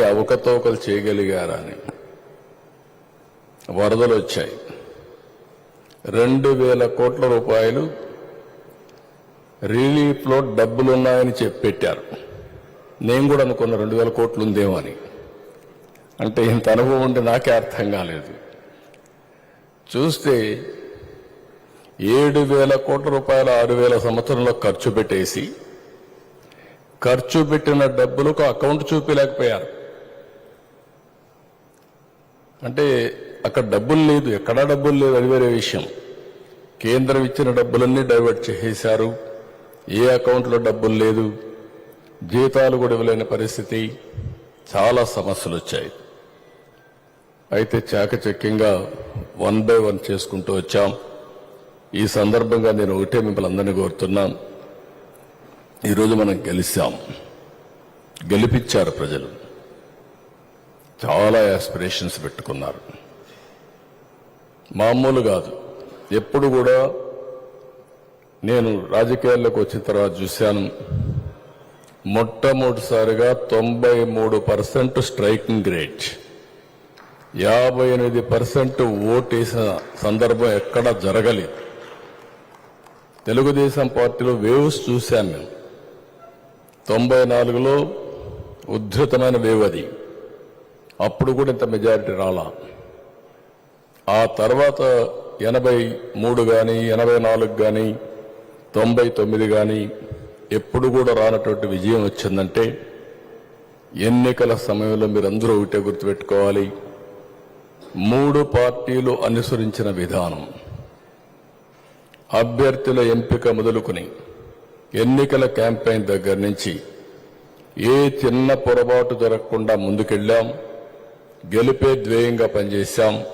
ఇన్ని అవకతవకలు చేయగలిగారా అని వరదలు వచ్చాయి. రెండు వేల కోట్ల రూపాయలు రిలీఫ్లో డబ్బులున్నాయని చెప్పి పెట్టారు. నేను కూడా అనుకున్న రెండు వేల కోట్లు ఉందేమో అని. అంటే ఇంత అనుభవం ఉంటే నాకే అర్థం కాలేదు. చూస్తే ఏడు వేల కోట్ల రూపాయల ఆరు వేల సంవత్సరంలో ఖర్చు పెట్టేసి ఖర్చు పెట్టిన డబ్బులకు అకౌంట్ చూపించలేకపోయారు అంటే అక్కడ డబ్బులు లేదు ఎక్కడా డబ్బులు లేదు అది వేరే విషయం. కేంద్రం ఇచ్చిన డబ్బులన్నీ డైవర్ట్ చేసేశారు. ఏ అకౌంట్లో డబ్బులు లేదు జీతాలు కూడా ఇవ్వలేని పరిస్థితి. చాలా సమస్యలు వచ్చాయి. అయితే చాకచక్యంగా వన్ బై వన్ చేసుకుంటూ వచ్చాం. ఈ సందర్భంగా నేను ఒకటే మిమ్మల్ని అందరినీ కోరుతున్నాను. ఈరోజు మనం గెలిచాం. గెలిపించారు ప్రజలు. చాలా ఆస్పిరేషన్స్ పెట్టుకున్నారు. మామూలు కాదు. ఎప్పుడు కూడా నేను రాజకీయాల్లోకి వచ్చిన తర్వాత చూశాను. మొట్టమొదటిసారిగా తొంభై మూడు పర్సెంట్ స్ట్రైకింగ్ రేట్. యాభై ఎనిమిది పర్సెంట్ ఓటేసిన సందర్భం ఎక్కడా జరగలేదు. తెలుగుదేశం పార్టీలో వేవ్స్ చూశాను మేము తొంభై నాలుగులో ఉద్ధృతమైన వేవ్ అది. అప్పుడు కూడా ఇంత మెజారిటీ రాలా. ఆ తర్వాత ఎనభై మూడు కానీ ఎనభై నాలుగు కానీ తొంభై తొమ్మిది కానీ ఎప్పుడు కూడా రానటువంటి విజయం వచ్చిందంటే ఎన్నికల సమయంలో మీరందరూ ఒకటే గుర్తుపెట్టుకోవాలి. మూడు పార్టీలు అనుసరించిన విధానం. అభ్యర్థుల ఎంపిక మొదలుకొని ఎన్నికల క్యాంపెయిన్ దగ్గర నుంచి ఏ చిన్న పొరపాటు జరగకుండా ముందుకెళ్ళాం. గెలిపే ధ్యేయంగా పనిచేశాం.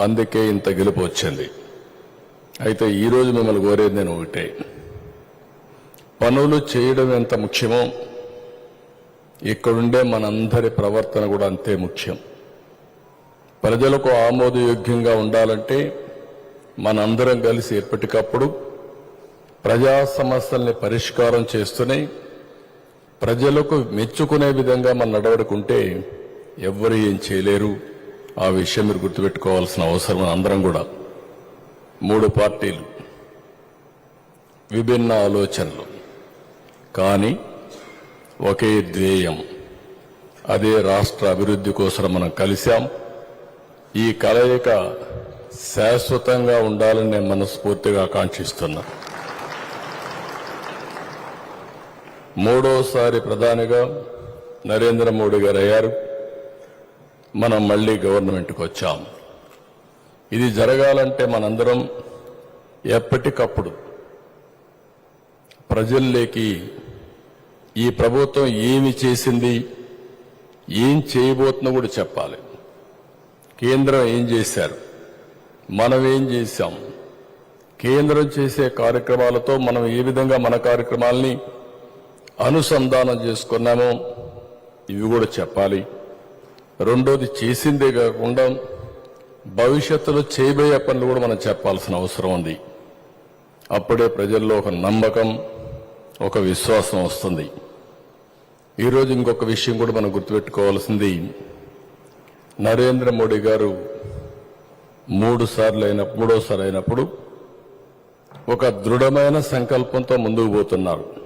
అందుకే ఇంత గెలుపు వచ్చింది. అయితే ఈరోజు మిమ్మల్ని కోరేది నేను ఒకటే. పనులు చేయడం ఎంత ముఖ్యమో ఇక్కడుండే మనందరి ప్రవర్తన కూడా అంతే ముఖ్యం. ప్రజలకు ఆమోదయోగ్యంగా ఉండాలంటే మనందరం కలిసి ఎప్పటికప్పుడు ప్రజా సమస్యల్ని పరిష్కారం చేస్తూనే ప్రజలకు మెచ్చుకునే విధంగా మన నడవడుకుంటే ఎవ్వరు ఏం చేయలేరు. ఆ విషయం మీరు గుర్తుపెట్టుకోవాల్సిన అవసరం అందరం కూడా. మూడు పార్టీలు. విభిన్న ఆలోచనలు. కానీ ఒకే ధ్యేయం. అదే రాష్ట్ర అభివృద్ధి కోసం మనం కలిశాం. ఈ కలయిక శాశ్వతంగా ఉండాలని నేను మనస్ఫూర్తిగా ఆకాంక్షిస్తున్నా. మూడోసారి ప్రధానిగా నరేంద్ర మోడీ గారు అయ్యారు. మనం మళ్ళీ గవర్నమెంట్కి వచ్చాం. ఇది జరగాలంటే మనందరం ఎప్పటికప్పుడు ప్రజల్లోకి ఈ ప్రభుత్వం ఏమి చేసింది ఏం చేయబోతుందో కూడా చెప్పాలి. కేంద్రం ఏం చేశారు? మనం ఏం చేశాం? కేంద్రం చేసే కార్యక్రమాలతో మనం ఏ విధంగా మన కార్యక్రమాల్ని అనుసంధానం చేసుకున్నామో ఇవి కూడా చెప్పాలి. రెండోది చేసిందే కాకుండా భవిష్యత్తులో చేయబోయే పనులు కూడా మనం చెప్పాల్సిన అవసరం ఉంది. అప్పుడే ప్రజల్లో ఒక నమ్మకం ఒక విశ్వాసం వస్తుంది. ఈరోజు ఇంకొక విషయం కూడా మనం గుర్తుపెట్టుకోవాల్సింది. నరేంద్ర మోడీ గారు మూడు సార్లు అయిన మూడోసారి అయినప్పుడు ఒక దృఢమైన సంకల్పంతో ముందుకు పోతున్నారు.